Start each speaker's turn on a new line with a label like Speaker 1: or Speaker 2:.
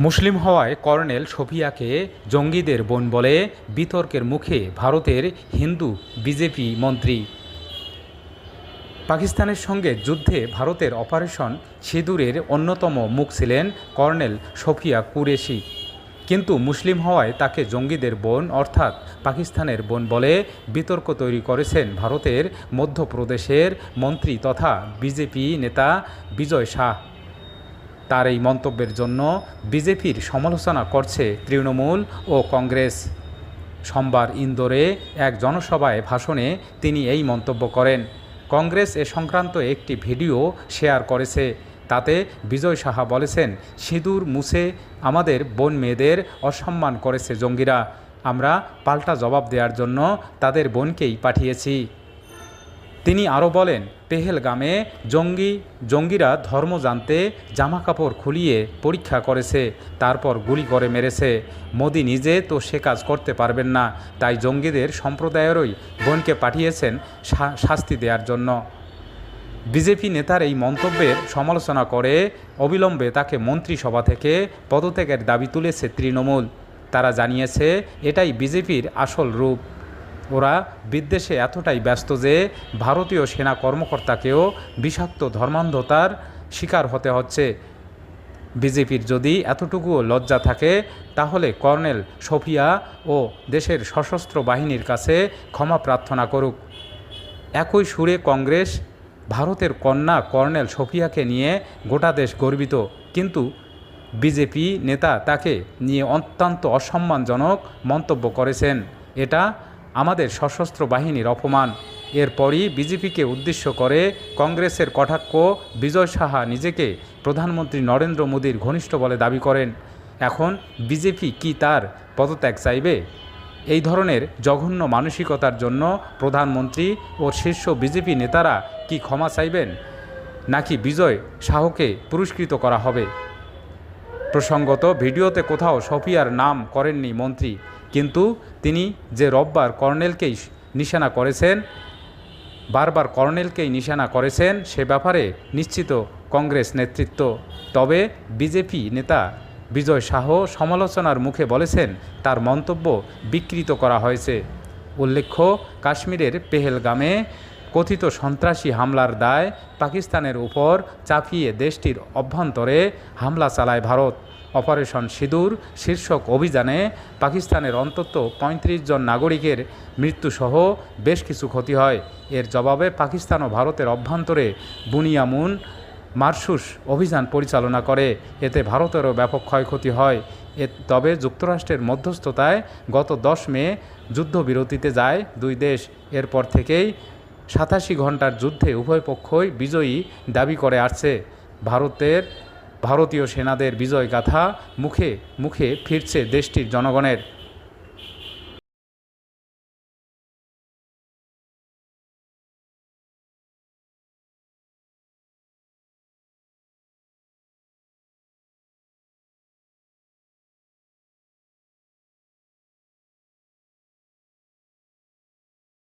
Speaker 1: মুসলিম হওয়ায় কর্নেল সোফিয়াকে জঙ্গিদের বোন বলে বিতর্কের মুখে ভারতের হিন্দু বিজেপি মন্ত্রী। পাকিস্তানের সঙ্গে যুদ্ধে ভারতের অপারেশন সিঁদুরের অন্যতম মুখ ছিলেন কর্নেল সোফিয়া কুরেশি। কিন্তু মুসলিম হওয়ায় তাকে জঙ্গিদের বোন অর্থাৎ পাকিস্তানের বোন বলে বিতর্ক তৈরি করেছেন ভারতের মধ্যপ্রদেশের মন্ত্রী তথা বিজেপি নেতা বিজয় শাহ। তার এই মন্তব্যের জন্য বিজেপির সমালোচনা করছে তৃণমূল ও কংগ্রেস। সোমবার ইন্দোরে এক জনসভায় ভাষণে তিনি এই মন্তব্য করেন। কংগ্রেস এ সংক্রান্ত একটি ভিডিও শেয়ার করেছে। তাতে বিজয় সাহা বলেছেন, সিঁদুর মুছে আমাদের বোন মেয়েদের অসম্মান করেছে জঙ্গিরা। আমরা পাল্টা জবাব দেওয়ার জন্য তাদের বোনকেই পাঠিয়েছি। তিনি আরও বলেন, পেহেলগামে জঙ্গি, জঙ্গিরা ধর্ম জানতে জামাকাপড় খুলিয়ে পরীক্ষা করেছে, তারপর গুলি করে মেরেছে। মোদি নিজে তো সে কাজ করতে পারবেন না, তাই জঙ্গিদের সম্প্রদায়েরই বোনকে পাঠিয়েছেন শাস্তি দেওয়ার জন্য। বিজেপি নেতার এই মন্তব্যের সমালোচনা করে অবিলম্বে তাকে মন্ত্রিসভা থেকে পদত্যাগের দাবি তুলেছে তৃণমূল। তারা জানিয়েছে, এটাই বিজেপির আসল রূপ। ওরা বিদ্বেষে এতটাই ব্যস্ত যে ভারতীয় সেনা কর্মকর্তাকেও বিষাক্ত ধর্মান্ধতার শিকার হতে হচ্ছে। বিজেপির যদি এতটুকুও লজ্জা থাকে, তাহলে কর্নেল সোফিয়া ও দেশের সশস্ত্র বাহিনীর কাছে ক্ষমা প্রার্থনা করুক। একই সুরে কংগ্রেস ভারতের কন্যা কর্নেল সোফিয়াকে নিয়ে গোটা দেশ গর্বিত। কিন্তু বিজেপি নেতা তাকে নিয়ে অত্যন্ত অসম্মানজনক মন্তব্য করেছেন। এটা আমাদের সশস্ত্র বাহিনীর অপমান। এরপরই বিজেপিকে উদ্দেশ্য করে কংগ্রেসের কটাক্ষ বিজয় সাহা নিজেকে প্রধানমন্ত্রী নরেন্দ্র মোদীর ঘনিষ্ঠ বলে দাবি করেন। এখন বিজেপি কি তার পদত্যাগ চাইবে? এই ধরনের জঘন্য মানসিকতার জন্য প্রধানমন্ত্রী ও শীর্ষ বিজেপি নেতারা কি ক্ষমা চাইবেন? নাকি বিজয় শাহকে পুরস্কৃত করা হবে? প্রসঙ্গত, ভিডিওতে কোথাও সফিয়ার নাম করেননি মন্ত্রী, কিন্তু তিনি যে রোববার কর্নেলকেই নিশানা করেছেন, বারবার কর্নেলকেই নিশানা করেছেন, সে ব্যাপারে নিশ্চিত কংগ্রেস নেতৃত্ব। তবে বিজেপি নেতা বিজয় শাহ সমালোচনার মুখে বলেছেন, তার মন্তব্য বিকৃত করা হয়েছে। উল্লেখ্য, কাশ্মীরের পেহেলগামে কথিত সন্ত্রাসী হামলার দায় পাকিস্তানের উপর চাপিয়ে দেশটির অভ্যন্তরে হামলা চালায় ভারত। অপারেশন সিঁদুর শীর্ষক অভিযানে পাকিস্তানের অন্তত ৩৫ জন নাগরিকের মৃত্যুসহ বেশ কিছু ক্ষতি হয়। এর জবাবে পাকিস্তান ও ভারতের অভ্যন্তরে বুনিয়ামুন মারসুস অভিযান পরিচালনা করে। এতে ভারতেরও ব্যাপক ক্ষয়ক্ষতি হয়। এ তবে যুক্তরাষ্ট্রের মধ্যস্থতায় গত দশ মে যুদ্ধবিরতিতে যায় দুই দেশ। এরপর থেকেই সাতাশি ঘণ্টার যুদ্ধে উভয় পক্ষই বিজয়ী দাবি করে আসছে। ভারতের, ভারতীয় সেনাদের বিজয় গাথা মুখে মুখে ফিরছে দেশটির জনগণের।